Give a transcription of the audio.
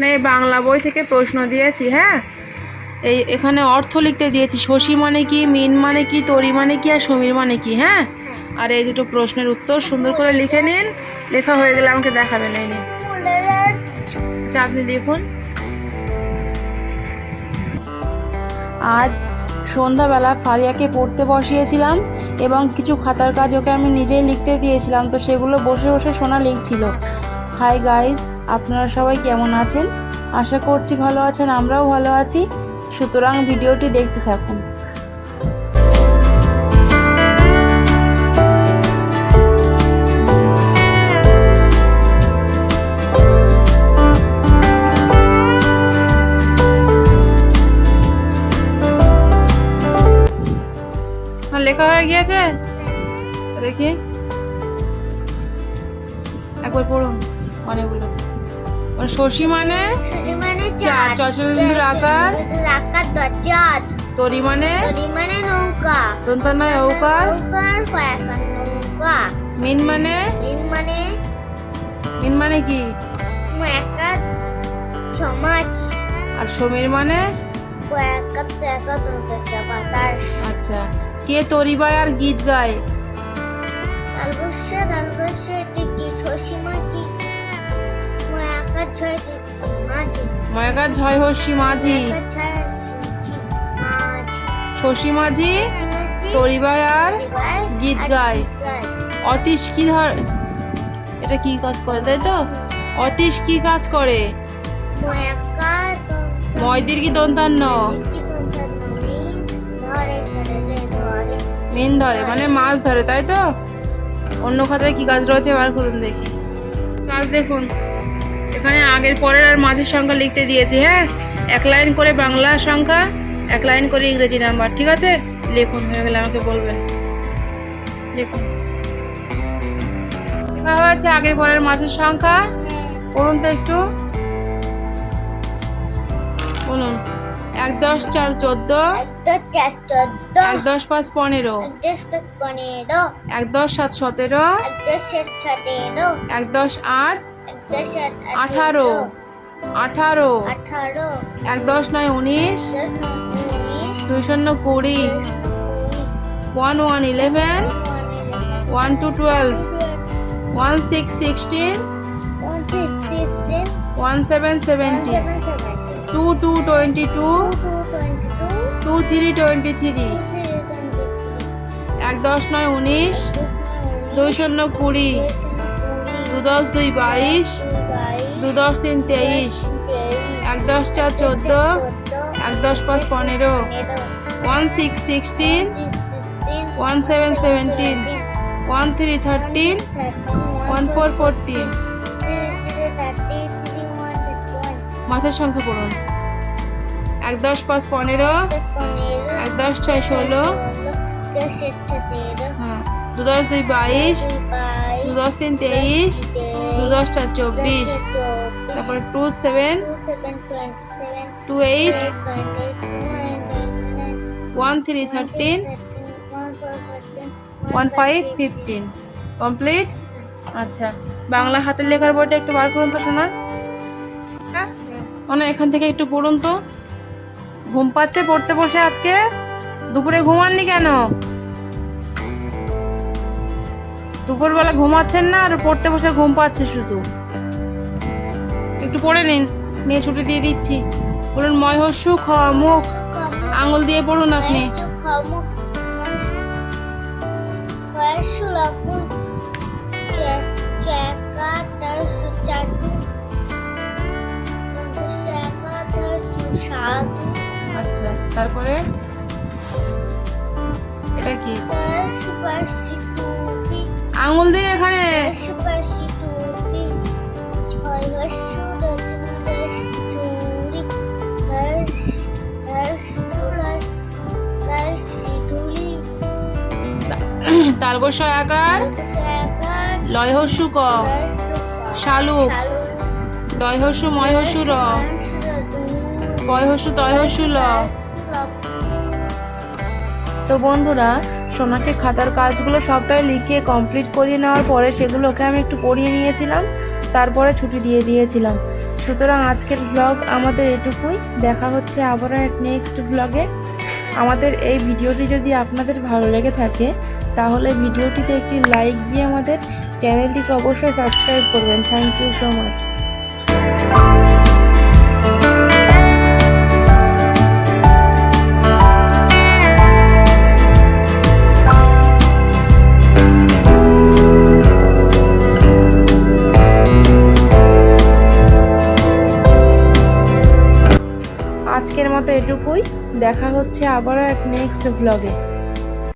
না এই বাংলা বই থেকে প্রশ্ন দিয়েছি হ্যাঁ? এই এখানে অর্থ লিখতে দিয়েছি, শশী মানে কি, মিন মানে কি, তরি মানে কি, আর সমীর মানে কি হ্যাঁ? আর এই দুটো প্রশ্নের উত্তর সুন্দর করে লিখে নিন, লেখা হয়ে গেলে আমাকে দেখাবেন, এই নিন। আচ্ছা আপনি লিখুন। আজ সন্ধ্যাবেলা ফারিয়াকে পড়তে বসিয়েছিলাম এবং কিছু খাতার কাজ ওকে আমি নিজেই লিখতে দিয়েছিলাম, তো সেগুলো বসে বসে সোনা লিখছিল। হাই গাইজ আপনারা সবাই কেমন আছেন? আশা করছি ভালো আছেন, আমরাও ভালো আছি। সুতরাং ভিডিওটি দেখতে থাকুন। লেখা হয়ে গিয়েছে? দেখি। একবার পড়ুন, অনেকগুলো। মানে? শশী মানে মানে চার, চশমা আকার। আকার দরজাত তরি মানে? পরিমাণে নৌকা। দন্তনায় ঔকার নৌকার নৌকা। মিন মানে? দিন মানে? মিন মানে কি? সমাজ। আর সমীর মানে? আচ্ছা। কে তরিবায় আর গীত গায়? তালবস্য তালবস্য দিকে মাঝি ময়কার ঝয় হর্ষি মাঝি। ছয় শশী মাঝি তরিবায় আর গীত গায়। অতীশ কি ধর এটা কি কাজ করে, তাই তো? অতীশ কি কাজ করে? ময়দির কি দন্তান্ন? মিন ধরে মানে মাছ ধরে, তাই তো? অন্য খাতায় কি কাজ রয়েছে, বার করুন দেখি। কাজ দেখুন। এখানে আগের পরের আর মাঝের সংখ্যা লিখতে দিয়েছি হ্যাঁ? এক লাইন করে বাংলা সংখ্যা এক লাইন করে ইংরেজি নাম্বার ঠিক আছে? লিখুন হয়ে গেলে আমাকে বলবেন। লিখুন। লেখা হয়েছে আগের পরের মাঝের সংখ্যা। পড়ুন তো একটু। বলুন। এক দশ চার চোদ্দ। এক দশ পাঁচ পনেরো। এক দশ সাত সতেরো। এক দশ আট। আঠারো। আঠারো। এক দশ নয় উনিশ। দুই শূন্য কুড়ি। One one eleven. One two twelve. One six sixteen. One seven seventeen. Two two twenty two. Two three twenty three. এক দশ নয় উনিশ। দুই শূন্য কুড়ি। দু দশ দুই বাইশ, দু দশ তিন তেইশ, এক দশ চার চোদ্দ, এক দশ পাঁচ পনেরো one six sixteen one seven seventeen one three thirteen one four fourteen মাছের সংখ্যা পড়ুন। এক দশ পাঁচ পনেরো, এক দশ ছয় ষোলো। হ্যাঁ। দু দশ দুই বাইশ দু দশ তিন তেইশ দু দশ চার চব্বিশ। তারপরে two seven two eight one three thirteen one five fifteen complete আচ্ছা বাংলা হাতের লেখার বইটা একটু বার করুন তো শোনা মানে এখান থেকে একটু পড়ুন তো। ঘুম পাচ্ছে, পড়তে বসে আজকে। দুপুরে ঘুমাননি কেন? দুপুরবেলা ঘুমাচ্ছেন না আর পড়তে বসে ঘুম পাচ্ছে শুধু। একটু পড়ে নিন নিয়ে ছুটি দিয়ে দিচ্ছি। বলুন ময় হস্যু খ মুখ আঙুল দিয়ে পড়ুন আপনি। আচ্ছা তারপরে? এটা কি? আঙুল দিন এখানে তালবস্য আকার। লয় হস্যু ক। শালুক। ডয় হস্যু ময় হস্যু র। বয় হস্যু তয় হস্যু ল। তো বন্ধুরা সোনাকে খাতার কাজগুলো সবটাই লিখিয়ে কমপ্লিট করিয়ে নেওয়ার পরে সেগুলোকে আমি একটু পড়িয়ে নিয়েছিলাম, তারপরে ছুটি দিয়ে দিয়েছিলাম। সুতরাং আজকের ব্লগ আমাদের এটুকুই। দেখা হচ্ছে আবারও এক নেক্সট ব্লগে আমাদের এই ভিডিওটি যদি আপনাদের ভালো লেগে থাকে, তাহলে ভিডিওটিতে একটি লাইক দিয়ে আমাদের চ্যানেলটিকে অবশ্যই সাবস্ক্রাইব করবেন। থ্যাংক ইউ সো মাচ মতো এটুকুই। দেখা হচ্ছে আবারও এক নেক্সট ব্লগে